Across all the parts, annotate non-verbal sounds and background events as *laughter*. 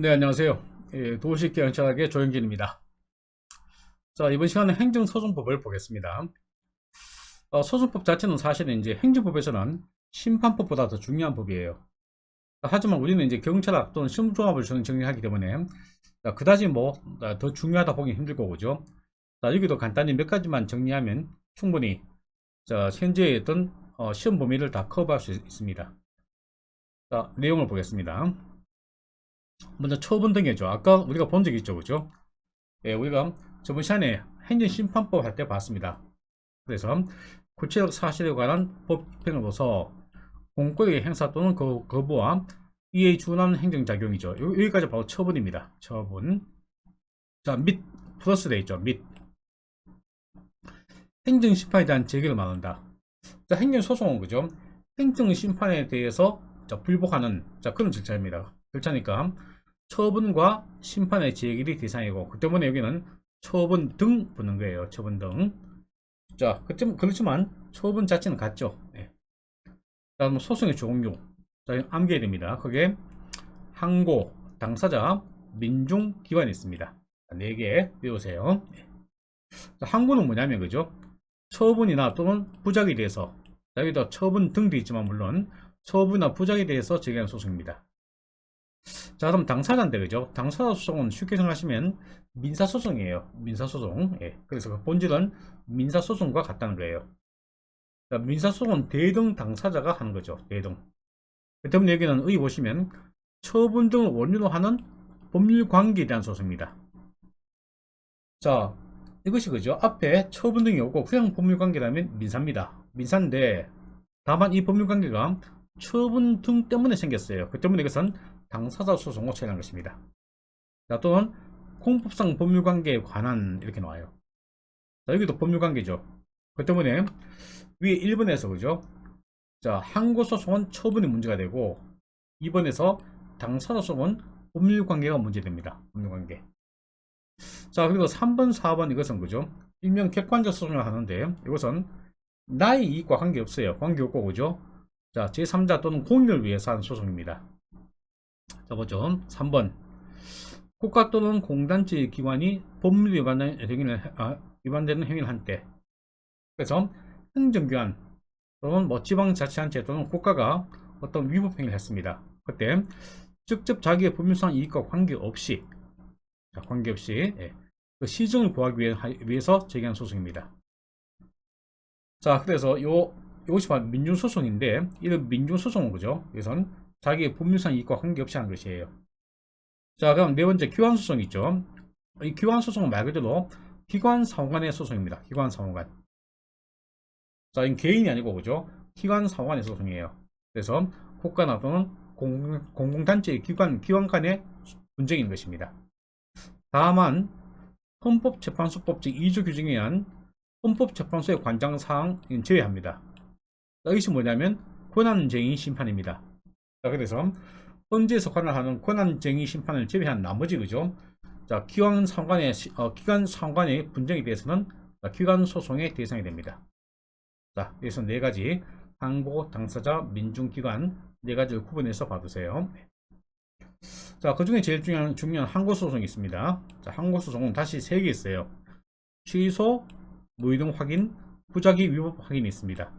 네, 안녕하세요. 예, 도시경찰학의 조영진입니다. 자, 이번 시간은 행정소송법을 보겠습니다. 어, 소송법 자체는 사실은 이제 행정법에서는 심판법보다 더 중요한 법이에요. 하지만 우리는 이제 경찰학 또는 실무종합을 저는 정리하기 때문에 자, 그다지 뭐 더 중요하다 보기 힘들 거고 죠. 자, 여기도 간단히 몇 가지만 정리하면 충분히 자, 현재의 어떤 어, 시험 범위를 다 커버할 수 있습니다. 자, 내용을 보겠습니다. 먼저 처분 등이죠. 아까 우리가 본 적이 있죠. 그죠? 예, 우리가 저번 시간에 행정심판법 할 때 봤습니다. 그래서 구체적 사실에 관한 법행을 보서 공권력의 행사 또는 그 거부와 이에 준하는 행정작용이죠. 요- 여기까지 바로 처분입니다. 처분. 자, 및 플러스 돼 있죠. 및 행정심판에 대한 제기를 말한다. 자, 행정소송은 그죠? 행정심판에 대해서 자, 불복하는 자, 그런 절차입니다. 절차니까 처분과 심판의 제기리 대상이고 그 때문에 여기는 처분 등 붙는 거예요. 처분 등. 자, 그쯤 그렇지만 처분 자체는 같죠. 네. 다음 소송의 종류. 자, 암기해야 됩니다. 그게 항고, 당사자, 민중, 기관이 있습니다. 네 개 외우세요. 네. 자, 항고는 뭐냐면 그죠? 처분이나 또는 부작에 대해서 자, 여기다 처분 등도 있지만 물론 처분이나 부작에 대해서 제기하는 소송입니다. 자, 그럼 당사자인데, 그죠? 당사자 소송은 쉽게 생각하시면 민사소송이에요. 민사소송. 예. 그래서 그 본질은 민사소송과 같다는 거예요. 자, 민사소송은 대등 당사자가 하는 거죠. 대등. 그 때문에 여기는 의 보시면 처분 등을 원인으로 하는 법률 관계에 대한 소송입니다. 자, 이것이 그죠? 앞에 처분 등이 오고 그냥 법률 관계라면 민사입니다. 민사인데, 다만 이 법률 관계가 처분 등 때문에 생겼어요. 그 때문에 이것은 당사자 소송을 처리하는 것입니다. 자, 또는 공법상 법률관계에 관한 이렇게 나와요. 자, 여기도 법률관계죠. 그 때문에 위에 1번에서 그죠? 자, 항고 소송은 처분이 문제가 되고 2번에서 당사자 소송은 법률관계가 문제됩니다. 법률관계. 자, 그리고 3번, 4번 이것은 그죠? 일명 객관적 소송을 하는데 이것은 나의 이익과 관계없어요. 관계없고 그죠? 자, 제3자 또는 공익을 위해서 하는 소송입니다. 자, 보죠. 3번. 국가 또는 공단체 기관이 법률 위반된 행위를, 해- 아, 위반되는 행위를 한 때. 그래서 행정기관 또는 뭐 지방자치단체 또는 국가가 어떤 위법 행위를 했습니다. 그때 직접 자기의 법률상 이익과 관계없이, 자, 관계없이, 예, 그 시정을 구하기 위해, 위해서 제기한 소송입니다. 자, 그래서 요, 이것이 바로 민중소송인데, 이런 민중소송은 그죠? 여기선 자기의 법률상 이익과 관계없이 하는 것이에요. 자, 그럼 네 번째 기관 소송 있죠. 이 기관 소송은 말 그대로 기관사원간의 소송입니다. 기관사원간. 자, 이 개인이 아니고 그죠? 기관사원간의 소송이에요. 그래서 국가나 또는 공, 공공 단체의 기관, 기관 간의 분쟁인 것입니다. 다만 헌법재판소법 제2조 규정에 의한 헌법재판소의 관장사항은 제외합니다. 자, 이것이 뭐냐면 권한쟁의 심판입니다. 자, 그래서 헌재에서 관할하는 권한쟁의 심판을 제외한 나머지 그죠? 자, 기관 상관의 시- 어, 기관 상관의 분쟁에 대해서는 자, 기관 소송의 대상이 됩니다. 자, 그래서 네 가지 항고, 당사자, 민중기관 네 가지를 구분해서 봐두세요. 자, 그 중에 제일 중요한 중요한 항고 소송이 있습니다. 자, 항고 소송은 다시 세 개 있어요. 취소, 무이동 확인, 부작위 위법 확인이 있습니다.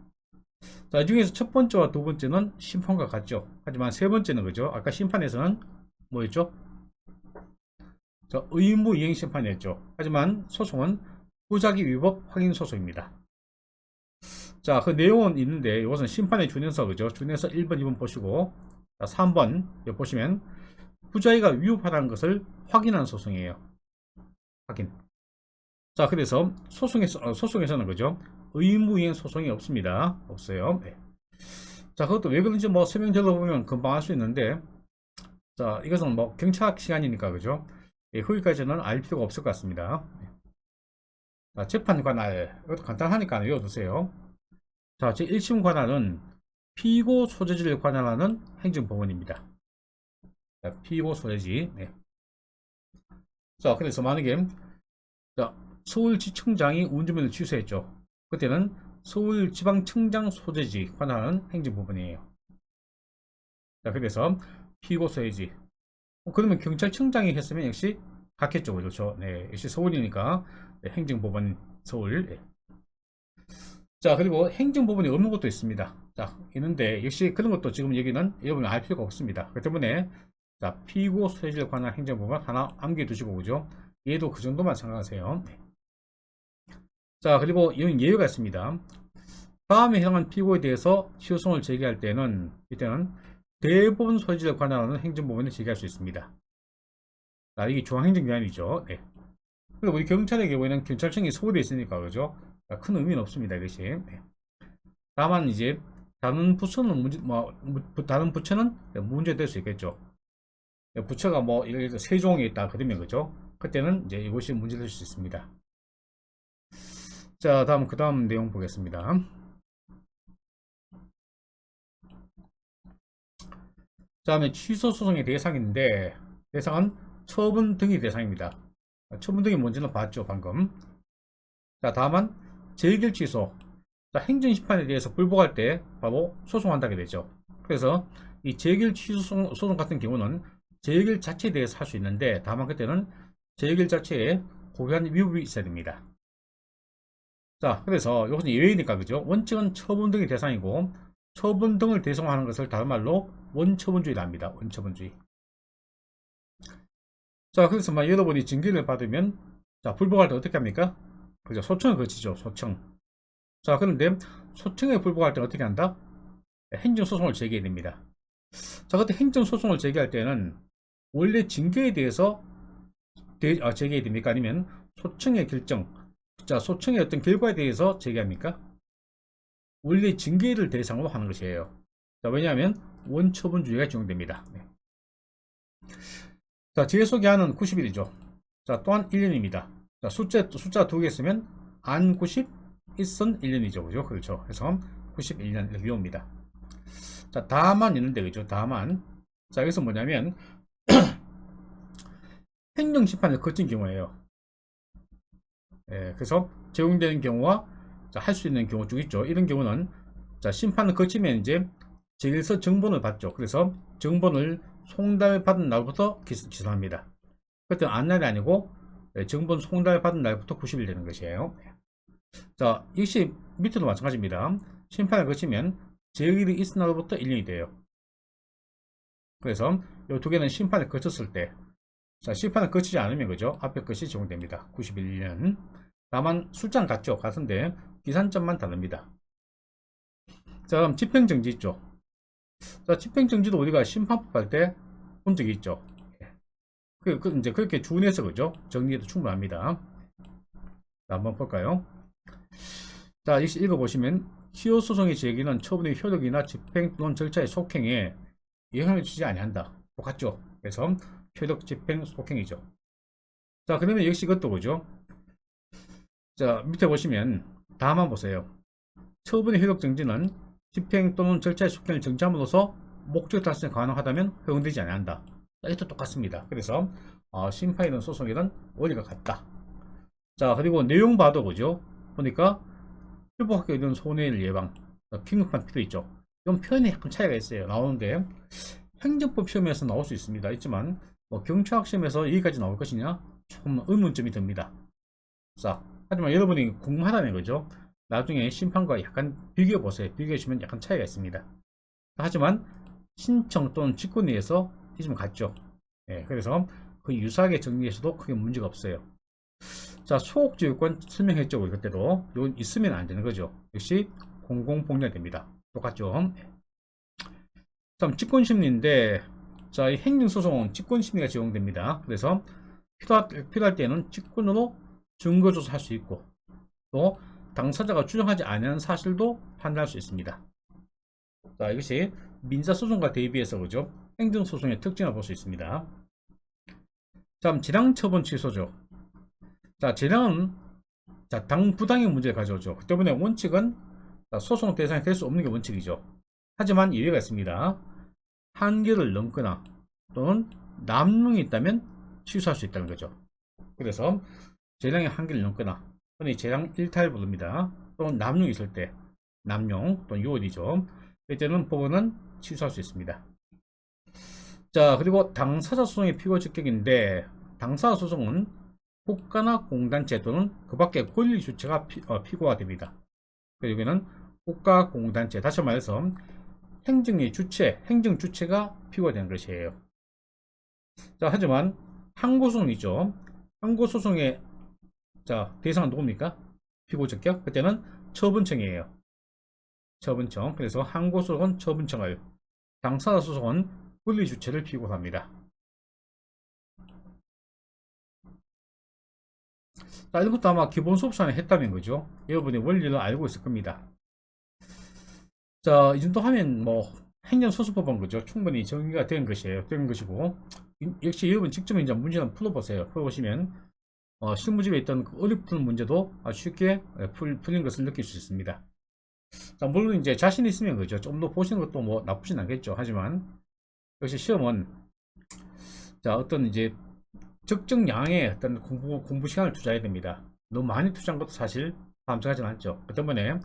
자, 이 중에서 첫 번째와 두 번째는 심판과 같죠. 하지만 세 번째는 그죠? 아까 심판에서는 뭐였죠? 자, 의무 이행 심판이었죠. 하지만 소송은 부작위 위법 확인 소송입니다. 자, 그 내용은 있는데 이것은 심판의 준연서 그죠? 준연서 1번, 2번 보시고 자, 3번 여기 보시면 부작위가 위법하다는 것을 확인하는 소송이에요. 확인. 자, 그래서 소송에서 어, 소송에서는 그죠? 의무이행 소송이 없습니다. 없어요. 네. 자, 그것도 왜 그런지 뭐 설명 들어보면 금방 알 수 있는데, 자, 이것은 뭐 경찰학 시간이니까, 그죠? 예, 거기까지는 알 필요가 없을 것 같습니다. 네. 자, 재판 관할. 이것도 간단하니까 외워두세요. 자, 제 1심 관할은 피고 소재지를 관할하는 행정법원입니다. 자, 피고 소재지. 네. 자, 그래서 만약에, 자, 서울지청장이 운전면허를 취소했죠. 그때는 서울지방청장 소재지 관할하는 행정부분이에요. 자, 그래서 피고 소유지. 어, 그러면 경찰청장이 했으면 역시 같겠죠. 그렇죠. 네, 역시 서울이니까 네, 행정법원 서울. 네. 자, 그리고 행정법원이 없는 것도 있습니다. 자, 있는데 역시 그런 것도 지금 여기는 여러분이 알 필요가 없습니다. 그렇기 때문에 자, 피고 소재에 관한 행정법원 하나 암기해 두시고 그죠? 얘도 그 정도만 생각하세요. 네. 자, 그리고 이런 예외가 있습니다. 다음에 해당한 피고에 대해서 취소송을 제기할 때는 이때는 대부분 소지를 관할하는 행정법원에 제기할 수 있습니다. 자, 이게 중앙행정기관이죠. 네. 그리고 우리 경찰의 경우에는 경찰청이 서울에 있으니까 그죠? 자, 큰 의미는 없습니다. 이것이. 네. 다만 이제 다른 부처는 문제, 뭐 무- 다른 부처는 문제될 수 있겠죠. 부처가 뭐 예를 들어 세종에 있다 그러면 그죠? 그때는 이제 이것이 문제될 수 있습니다. 자, 다음 그 다음 내용 보겠습니다. 다음에 취소 소송의 대상인데 대상은 처분 등이 대상입니다. 처분 등이 뭔지는 봤죠 방금. 자 다음은 재결 취소. 자, 행정 심판에 대해서 불복할 때 바로 소송한다게 되죠. 그래서 이 재결 취소 소송, 소송 같은 경우는 재결 자체에 대해서 할 수 있는데 다만 그때는 재결 자체에 고유한 위법이 있어야 됩니다. 자 그래서 이것은 예외니까 그죠. 원칙은 처분 등이 대상이고 처분 등을 대상화하는 것을 다른 말로 원처분주의라 합니다. 원처분주의. 자, 그래서 막 여러분이 징계를 받으면 자, 불복할 때 어떻게 합니까? 그죠? 소청을 거치죠. 소청. 자, 그런데 소청에 불복할 때 어떻게 한다? 행정소송을 제기해야 됩니다. 자, 그때 행정소송을 제기할 때는 원래 징계에 대해서 대, 아, 제기해야 됩니까? 아니면 소청의 결정, 자, 소청의 어떤 결과에 대해서 제기합니까? 원래 징계를 대상으로 하는 것이에요. 자, 왜냐하면 원처분주의가 적용됩니다. 네. 자, 뒤에 소개하는 90일이죠. 자, 또한 1년입니다. 자, 숫자, 숫자 두 개 쓰면 안 90, 있은 1년이죠. 그죠? 그렇죠. 그래서 91년 이렇게 옵니다. 자, 다만 있는데, 그죠? 다만. 자, 여기서 뭐냐면, *clears throat* 행정심판을 거친 경우에요. 예, 그래서 적용되는 경우와 할 수 있는 경우 쭉 있죠. 이런 경우는 자, 심판을 거치면 이제 제일서 정본을 받죠. 그래서 정본을 송달 받은 날부터 기, 기소합니다. 그때 안날이 아니고 예, 정본 송달 받은 날부터 90일 되는 것이에요. 자, 역시 밑에도 마찬가지입니다. 심판을 거치면 제일이 있은 날부터 1년이 돼요. 그래서 이 두 개는 심판을 거쳤을 때 자, 심판을 거치지 않으면 그죠? 앞에 것이 적용됩니다. 91년. 다만 술장 같죠? 같은데 기산점만 다릅니다. 자, 그럼 집행정지 있죠? 자, 집행정지도 우리가 심판법 할 때 본 적이 있죠? 예. 그, 그, 이제 그렇게 준해서 그죠? 정리해도 충분합니다. 자, 한번 볼까요? 자, 역시 읽어보시면, 시효 소송의 제기는 처분의 효력이나 집행 또는 절차의 속행에 영향을 주지 아니한다. 똑같죠? 그래서 효력 집행 속행이죠. 자, 그러면 역시 그것도 그죠? 자, 밑에 보시면 다만 보세요. 처분의 효력 정지는 집행 또는 절차의 속행을 정지함으로써 목적 달성이 가능하다면 허용되지 않는다. 이것도 똑같습니다. 그래서 어, 심판이든 소송이든 원리가 같다. 자, 그리고 내용 봐도 그죠? 보니까 회복학교 이런 손해를 예방, 긴급한 필요 있죠. 이런 표현에 약간 차이가 있어요. 나오는데 행정법 시험에서 나올 수 있습니다. 있지만 뭐 경찰학 시험에서 여기까지 나올 것이냐 조금 의문점이 듭니다. 자, 하지만 여러분이 궁금하다는 거죠. 나중에 심판과 약간 비교해 보세요. 비교해 주시면 약간 차이가 있습니다. 하지만 신청 또는 직권에서 이좀 같죠. 예, 그래서 그 유사하게 정리해서도 크게 문제가 없어요. 자, 소극적요건 설명했죠. 그때도. 이건 있으면 안 되는 거죠. 역시 공공복렬됩니다. 똑같죠. 예. 다음 직권심리인데 자, 이 행정소송은 직권심리가 적용됩니다. 그래서 필요할, 필요할 때는 직권으로 증거조사할 수 있고 또 당사자가 주장하지 않은 사실도 판단할 수 있습니다. 자, 이것이 민사소송과 대비해서 그죠? 행정소송의 특징을 볼 수 있습니다. 다음 재량처분 취소죠. 자, 재량은 자, 당 부당의 문제를 가져오죠. 그 때문에 원칙은 자, 소송 대상이 될 수 없는 게 원칙이죠. 하지만 예외가 있습니다. 한계를 넘거나 또는 남용이 있다면 취소할 수 있다는 거죠. 그래서 재량의 한계를 넘거나 흔히 재량 일탈 부릅니다. 또는 남용이 있을 때 남용 또는 요일이죠. 이때는 법원은 취소할 수 있습니다. 자, 그리고 당사자 소송의 피고 적격인데 당사자 소송은 국가나 공단체 또는 그 밖의 권리 주체가 피, 어, 피고가 됩니다. 그리고 여기는 국가 공단체 다시 말해서 행정의 주체, 행정 주체가 피고가 되는 것이에요. 자, 하지만 항고소송이죠. 항고소송의 자, 대상은 누굽니까? 피고 적격? 그때는 처분청이에요. 처분청. 그래서 항고소송은 처분청을, 당사자 소송은 권리 주체를 피고합니다. 자, 이런 것도 아마 기본 수업 시간에 했다는 거죠. 여러분이 원리를 알고 있을 겁니다. 자, 이 정도 하면 뭐 행정소수법은 그죠. 충분히 정리가 된 것이에요. 된 것이고 이- 역시 여러분 직접 이제 문제는 풀어보세요. 풀어보시면 어, 실무집에 있던 그 어렵던 문제도 아주 쉽게 예, 풀, 풀린 것을 느낄 수 있습니다. 자, 물론 이제 자신 있으면 그죠. 좀 더 보시는 것도 뭐 나쁘진 않겠죠. 하지만 역시 시험은 자 어떤 이제 적정량의 어떤 공부, 공부 시간을 투자해야 됩니다. 너무 많이 투자한 것도 사실 감사하지는 않죠. 그 때문에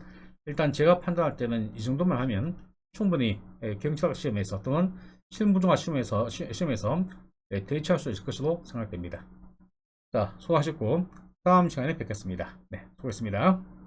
일단 제가 판단할 때는 이 정도만 하면 충분히 예, 경찰학 시험에서 또는 실무중학 시험에서, 시- 시험에서 예, 대처할 수 있을 것으로 생각됩니다. 자, 수고하셨고 다음 시간에 뵙겠습니다. 네, 수고했습니다.